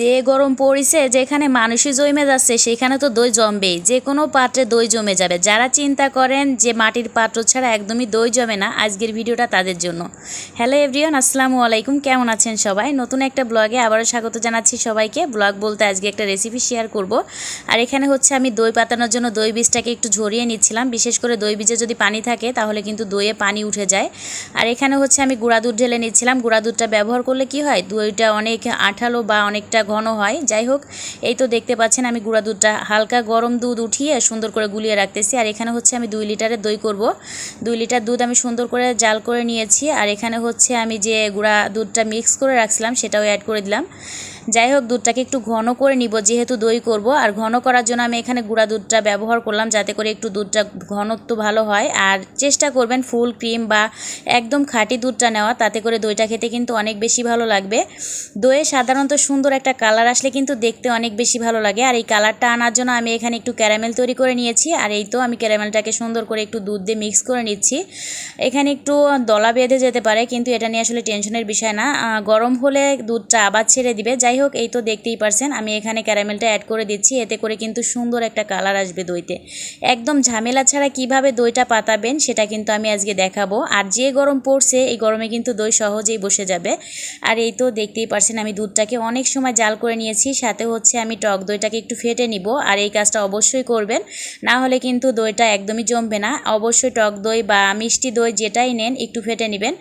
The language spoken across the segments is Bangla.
যে গরম পড়েছে, যেখানে মানুষই জমে যাচ্ছে সেখানে তো দই জমবেই যে কোনো পাত্রে দই জমে যাবে। যারা চিন্তা করেন যে মাটির পাত্র ছাড়া একদমই দই জমে না, আজকের ভিডিওটা তাদের জন্য। হ্যালো এভরিওয়ান, আসসালামু আলাইকুম। কেমন আছেন সবাই? নতুন একটা ব্লগে আবারও স্বাগত জানাচ্ছি সবাইকে। ব্লগ বলতে আজকে একটা রেসিপি শেয়ার করব। আর এখানে হচ্ছে আমি দই পাতানোর জন্য দই বীজটাকে একটু ঝরিয়ে নিচ্ছিলাম। বিশেষ করে দই বীজে যদি পানি থাকে, তাহলে কিন্তু দইয়ে পানি উঠে যায়। আর এখানে হচ্ছে আমি গুঁড়া দুধ ঢেলে নিচ্ছিলাম। গুঁড়া দুধটা ব্যবহার করলে কি হয়? দইটা অনেক আঠালো বা অনেকটা ঘন হয়। যাই হোক এই তো দেখতে পাচ্ছেন আমি গুঁড়া দুধটা। হালকা গরম দুধ উঠিয়ে সুন্দর করে গুলিয়ে রাখতেছি। আর এখানে হচ্ছে আমি দুই লিটারের দই করব। দুই লিটার দুধ আমি সুন্দর করে জাল করে নিয়েছি। আর এখানে হচ্ছে আমি যে গুঁড়া দুধটা মিক্স করে রাখছিলাম, সেটাও অ্যাড করে দিলাম। যাই হোক দুধটাকে একটু ঘন করে নিব, যেহেতু দই করব। আর ঘন করার জন্য আমি এখানে গুঁড়া দুধটা ব্যবহার করলাম, যাতে করে একটু দুধটা ঘনত্ব ভালো হয়। আর চেষ্টা করবেন ফুল ক্রিম বা একদম খাঁটি দুধটা নেওয়া, তাতে করে দইটা খেতে কিন্তু অনেক বেশি ভালো লাগবে। দইয়ে সাধারণত সুন্দর একটা কালার আসলে কিন্তু দেখতে অনেক বেশি ভালো লাগে। আর এই কালারটা আনার জন্য আমি এখানে একটু ক্যারামেল তৈরি করে নিয়েছি। আর এই তো আমি ক্যারামেলটাকে সুন্দর করে একটু দুধ দিয়ে মিক্স করে নিচ্ছি। এখানে একটু দলা বেঁধে যেতে পারে, কিন্তু এটা নিয়ে আসলে টেনশনের বিষয় না। গরম হলে দুধটা আবার ছেড়ে দিবে। যাই হোক, এই তো দেখতেই পারছেন, আমি এখানে ক্যারামেলটা অ্যাড করে দিচ্ছি। এতে করে কিন্তু সুন্দর একটা কালার আসবে দইতে। একদম ঝামেলা ছাড়া কীভাবে দইটা পাতাবেন সেটা কিন্তু আমি আজকে দেখাবো। আর যে গরম পড়ছে, এই গরমে কিন্তু দই সহজেই বসে যাবে। আর এই তো দেখতেই পারছেন, আমি দুধটাকে অনেক সময় জাল করে নিয়েছি, সাথে হচ্ছে আমি টক দইটাকে একটু ফেটে নিব আর এই কাজটা অবশ্যই করবেন। না হলে কিন্তু দইটা একদমই জমবে না। অবশ্যই টক দই বা মিষ্টি দই যেটাই নেন একটু ফেটে নেবেন।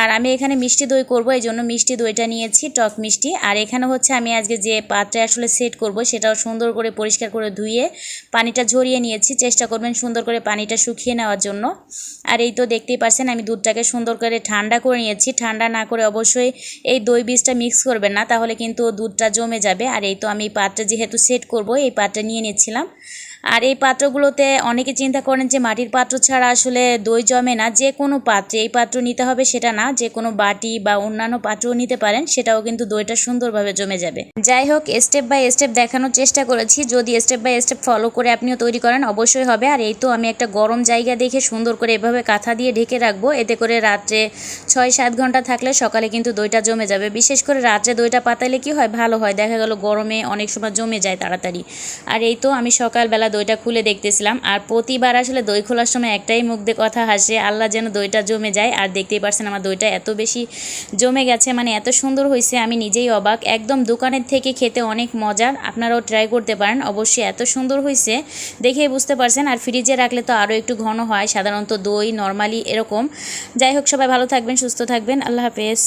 আর আমি এখানে মিষ্টি দই করব, এই জন্য মিষ্টি দইটা নিয়েছি, টক মিষ্টি। আর এখানে হচ্ছে আমি আজকে যে পাত্রে আসলে সেট করব সেটাও সুন্দর করে পরিষ্কার করে ধুয়ে পানিটা ঝরিয়ে নিয়েছি। চেষ্টা করবেন সুন্দর করে পানিটা শুকিয়ে নেওয়ার জন্য। আর এই তো দেখতেই পাচ্ছেন আমি দুধটাকে সুন্দর করে ঠান্ডা করে নিয়েছি। ঠান্ডা না করে অবশ্যই এই দই বীজটা মিক্স করবেন না, তাহলে কিন্তু দুধটা জমে যাবে। আর এই তো আমি পাটটা যেহেতু সেট করব এই পাটটা নিয়ে নিচ্ছিলাম। আর এই পাত্রগুলোতে অনেকে চিন্তা করেন যে মাটির পাত্র ছাড়া আসলে দই জমে না, যে কোনো পাত্রে এই পাত্র নিতে হবে সেটা না, যে কোনো বাটি বা অন্যান্য পাত্রও নিতে পারেন, সেটাও কিন্তু দইটা সুন্দরভাবে জমে যাবে। যাই হোক স্টেপ বাই স্টেপ দেখানোর চেষ্টা করেছি, যদি স্টেপ বাই স্টেপ ফলো করে আপনিও তৈরি করেন, অবশ্যই হবে। আর এই তো আমি একটা গরম জায়গা দেখে সুন্দর করে এভাবে কাঁথা দিয়ে ঢেকে রাখব, এতে করে রাত্রে ছয় সাত ঘণ্টা থাকলে সকালে কিন্তু দইটা জমে যাবে। বিশেষ করে রাত্রে দইটা পাতালে কি হয়? ভালো হয়। দেখা গেল গরমে অনেক সময় জমে যায় তাড়াতাড়ি। আর এই তো আমি সকালবেলা দইটা খুলে দেখতেছিলাম, আর প্রতিবার আসলে দই খোলার সময় একটাই মুখ দিয়ে কথা হাসে, আল্লাহ যেন দইটা জমে যায়। আর দেখতেই পারছেন আমার দইটা এত বেশি জমে গেছে মানে এত সুন্দর হয়েছে, আমি নিজেই অবাক। একদম দোকানের থেকে খেতে অনেক মজার, আপনারাও ট্রাই করতে পারেন, অবশ্যই এত সুন্দর হয়েছে, দেখেই বুঝতে পারছেন। আর ফ্রিজে রাখলে তো আরও একটু ঘন হয়, সাধারণত দই নর্মালি এরকম। যাই হোক, সবাই ভালো থাকবেন, সুস্থ থাকবেন, আল্লাহ হাফেজ।